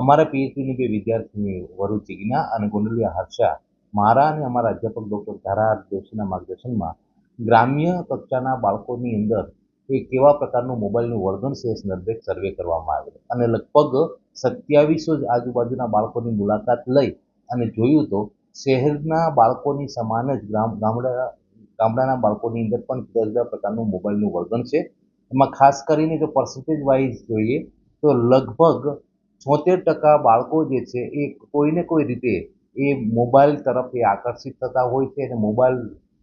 અમારા પીએચડીની બે વિદ્યાર્થીની વરુ ચિગીના અને ગોંડલિયા હર્ષા મારા અને અમારા અધ્યાપક ડૉક્ટર ધારા જોશીના માર્ગદર્શનમાં ગ્રામ્ય કક્ષાના બાળકોની અંદર એ કેવા પ્રકારનું મોબાઈલનું વર્ણન છે એ સંદર્ભે સર્વે કરવામાં આવેલો. અને લગભગ સત્યાવીસો જ આજુબાજુના બાળકોની મુલાકાત લઈ અને જોયું તો શહેરના બાળકોની સમાન જ ગામ ગામડા, ગામડાના બાળકોની અંદર પણ જુદા જુદા પ્રકારનું મોબાઈલનું વર્ણન છે. એમાં ખાસ કરીને જો પર્સન્ટેજ વાઇઝ જોઈએ તો લગભગ છોતેર ટકા બાળકો જે છે એ કોઈને કોઈ રીતે એ મોબાઈલ તરફ એ આકર્ષિત થતા હોય છે અને મોબાઈલ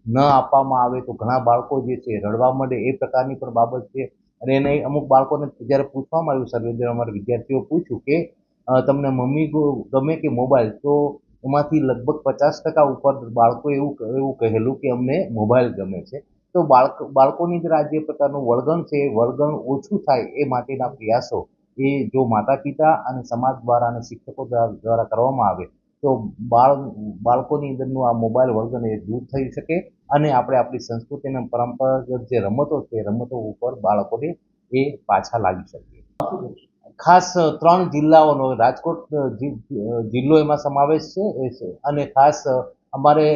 ન આપવામાં આવે તો ઘણા બાળકો જે છે રડવા માંડે એ પ્રકારની પણ બાબત છે. અને એને અમુક બાળકોને જ્યારે પૂછવામાં આવ્યું સર્વે અમારા વિદ્યાર્થીઓ પૂછ્યું કે તમને મમ્મી ગમે કે મોબાઈલ? તો એમાંથી લગભગ પચાસ ટકા ઉપર બાળકો એવું એવું કહેલું કે અમને મોબાઈલ ગમે છે. તો બાળક, બાળકોની અંદર આ જે પ્રકારનું વળગણ છે એ વળગણ ઓછું થાય એ માટેના પ્રયાસો એ જો માતા પિતા અને સમાજ દ્વારા અને શિક્ષકો દ્વારા કરવામાં આવે, તો બાળ, બાળકોની અંદરનું આ મોબાઈલ એ દૂર થઈ શકે અને આપણે આપણી સંસ્કૃતિ અને પરંપરાગત જે રમતો છે રમતો ઉપર બાળકોને એ પાછા લાવી શકીએ. ખાસ ત્રણ જિલ્લાઓનો, રાજકોટ જિલ્લો એમાં સમાવેશ છે, એ છે. અને ખાસ અમારે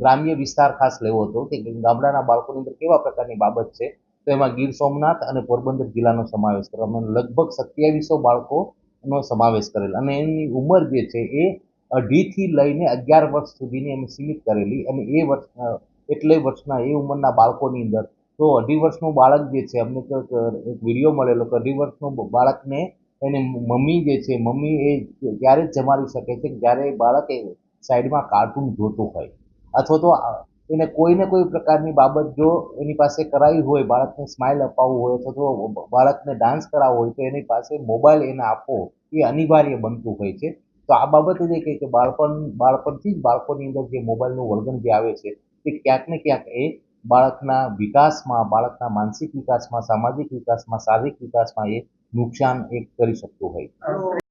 ગ્રામ્ય વિસ્તાર ખાસ લેવો હતો કે ગામડાના બાળકોની અંદર કેવા પ્રકારની બાબત છે તો એમાં ગીર સોમનાથ અને પોરબંદર જિલ્લાનો સમાવેશ કર્યો અમે લગભગ સત્યાવીસો બાળકોનો સમાવેશ કરેલ. અને એની ઉંમર જે છે એ અઢીથી લઈને અગિયાર વર્ષ સુધીની અમે સીમિત કરેલી. અને એ વર્ષ એટલે વર્ષના એ ઉંમરના બાળકોની અંદર, તો અઢી વર્ષનું બાળક જે છે, અમને એક વીડિયો મળેલો કે અઢી વર્ષનું બાળકને એને મમ્મી જે છે, મમ્મી એ ત્યારે જ જમાડી શકે છે જ્યારે બાળક એ સાઈડમાં કાર્ટૂન જોતું હોય. અથવા તો એને કોઈને કોઈ પ્રકારની બાબત જો એની પાસે કરાવી હોય, બાળકને સ્માઇલ અપાવવું હોય અથવા તો બાળકને ડાન્સ કરાવવો હોય, તો એની પાસે મોબાઈલ એને આપવો એ અનિવાર્ય બનતું હોય છે. તો આ બાબતે જે કહે કે બાળપણ, બાળપણથી જ બાળકોની અંદર જે મોબાઈલનું વળગણ જે આવે છે તે ક્યાંક ને ક્યાંક એ બાળકના વિકાસમાં, બાળકના માનસિક વિકાસમાં, સામાજિક વિકાસમાં, શારીરિક વિકાસમાં એ નુકસાન એ કરી શકતું હોય